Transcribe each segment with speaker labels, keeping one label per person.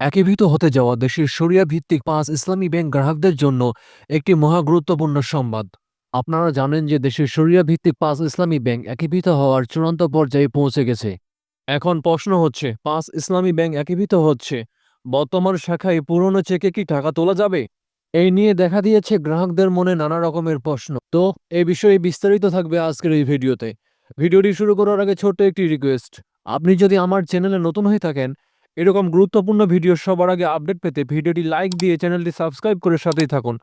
Speaker 1: একীভূত হতে যাওয়া দেশের শরিয়া ভিত্তিক পাঁচ ইসলামী ব্যাংক গ্রাহকদের জন্য একটি মহা গুরুত্বপূর্ণ সংবাদ। আপনারা জানেন যে দেশের শরিয়া ভিত্তিক পাঁচ ইসলামী ব্যাংক একীভূত হওয়ার চূড়ান্ত পর্যায়ে পৌঁছে গেছে। এখন প্রশ্ন হচ্ছে, পাঁচ ইসলামী ব্যাংক একীভূত হচ্ছে? বর্তমান শাখায় পুরনো চেকে কি টাকা তোলা যাবে? এই নিয়ে দেখা দিয়েছে গ্রাহকদের মনে নানা রকমের প্রশ্ন। তো এই বিষয়ে বিস্তারিত থাকবে আজকের এই ভিডিওতে। ভিডিওটি শুরু করার আগে ছোট্ট একটি রিকোয়েস্ট আপনি যদি আমার চ্যানেলে নতুন হয়ে থাকেন এরকম গুরুত্বপূর্ণ ভিডিও সবার আগে আপডেট পেতে ভিডিওটি লাইক দিয়ে চ্যানেলটি সাবস্ক্রাইব করে সাথেই থাকুন।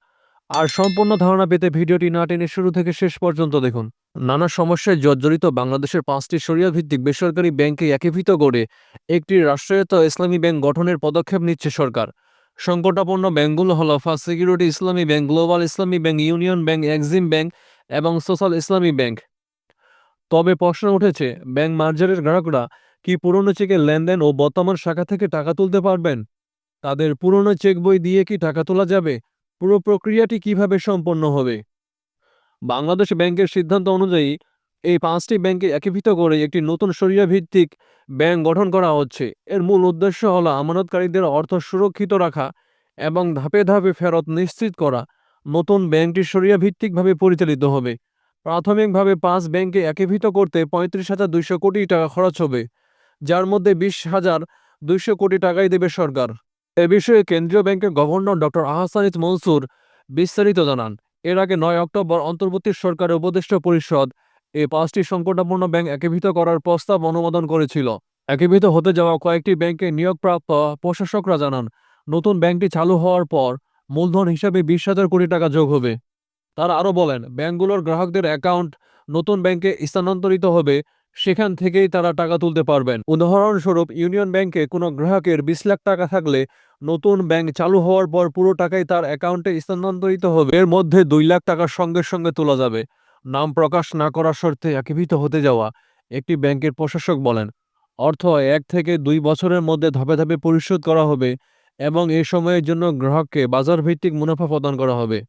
Speaker 1: আর সম্পূর্ণ ধারণা পেতে ভিডিওটি না টেনে শুরু থেকে শেষ পর্যন্ত দেখুন। নানা সমস্যায় জর্জরিত বাংলাদেশের পাঁচটি সরিয়া ভিত্তিক বেসরকারি ব্যাংকে একীভূত করে একটি রাষ্ট্রায়ত্ত ইসলামী ব্যাংক গঠনের পদক্ষেপ নিচ্ছে সরকার। সংকটাপন্ন ব্যাংকগুলো হল first security Islami bank, global Islami bank, union bank, Exim bank এবং সোশ্যাল ইসলামী ব্যাংক। তবে প্রশ্ন উঠেছে, ব্যাংক মার্জারের গ্রাহকরা কি পুরনো চেকের লেনদেন ও বর্তমান শাখা থেকে টাকা তুলতে পারবেন? তাদের পুরনো চেক বই দিয়ে কি টাকা তোলা যাবে? পুরো প্রক্রিয়াটি কীভাবে সম্পন্ন হবে? বাংলাদেশ ব্যাংকের সিদ্ধান্ত অনুযায়ী, এই পাঁচটি ব্যাংকে একীভূত করে একটি নতুন সরিয়া ভিত্তিক ব্যাংক গঠন করা হচ্ছে। এর মূল উদ্দেশ্য হলো আমানতকারীদের অর্থ সুরক্ষিত রাখা এবং ধাপে ধাপে ফেরত নিশ্চিত করা। নতুন ব্যাংকটি সরিয়া ভিত্তিকভাবে পরিচালিত হবে। প্রাথমিকভাবে পাঁচ ব্যাংকে একীভূত করতে পঁয়ত্রিশ হাজার দুইশো কোটি টাকা খরচ হবে। যার মধ্যে বিশ হাজার দুইশো কোটি টাকাই দেবে সরকার। এ বিষয়ে কেন্দ্রীয় ব্যাংকের গভর্নর ডক্টর আহসানিত মনসুর বিস্তারিত জানান। এর আগে নয় অক্টোবর অন্তর্বর্তী সরকারের উপদেষ্টা পরিষদ এই পাঁচটি সংকটাপন্ন ব্যাংক একীভূত করার প্রস্তাব অনুমোদন করেছিল। একীভূত হতে যাওয়া কয়েকটি ব্যাংকে নিয়োগপ্রাপ্ত প্রশাসকরা জানান, নতুন ব্যাংকটি চালু হওয়ার পর মূলধন হিসাবে বিশ হাজার কোটি টাকা যোগ হবে। তারা আরও বলেন, ব্যাংকগুলোর গ্রাহকদের অ্যাকাউন্ট নতুন ব্যাংকে স্থানান্তরিত হবে সেখান থেকেই তারা টাকা তুলতে পারবেন। উদাহরণস্বরূপ, ইউনিয়ন ব্যাংকে কোনো গ্রাহকের বিশ লাখ টাকা থাকলে নতুন ব্যাংক চালু হওয়ার পর পুরো টাকাই তার অ্যাকাউন্টে স্থানান্তরিত হবে। এর মধ্যে দুই লাখ টাকার সঙ্গে সঙ্গে তোলা যাবে। নাম প্রকাশ না করার শর্তে একীভূত হতে যাওয়া, একটি ব্যাংকের প্রশাসক বলেন। অর্থ এক থেকে দুই বছরের মধ্যে ধাপে ধাপে পরিশোধ করা হবে এবং এ সময়ের জন্য গ্রাহককে বাজারভিত্তিক মুনাফা প্রদান করা হবে।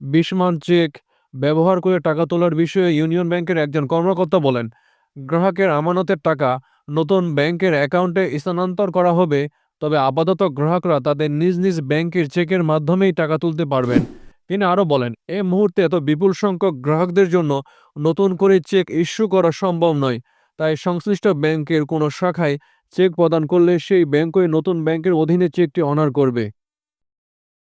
Speaker 1: বিশমান চেক ব্যবহার করে টাকা তোলার বিষয়ে ইউনিয়ন ব্যাংকের একজন কর্মকর্তা বলেন গ্রাহকের আমানতের টাকা নতুন ব্যাংকের অ্যাকাউন্টে স্থানান্তর করা হবে, তবে আপাতত গ্রাহকরা তাদের নিজ নিজ ব্যাংকের চেকের মাধ্যমেই টাকা তুলতে পারবেন। তিনি আরও বলেন, এ মুহূর্তে এত বিপুল সংখ্যক গ্রাহকদের জন্য নতুন করে চেক ইস্যু করা সম্ভব নয়, তাই সংশ্লিষ্ট ব্যাংকের কোনো শাখায় চেক প্রদান করলে সেই ব্যাংকই নতুন ব্যাংকের অধীনে চেকটি অনার করবে।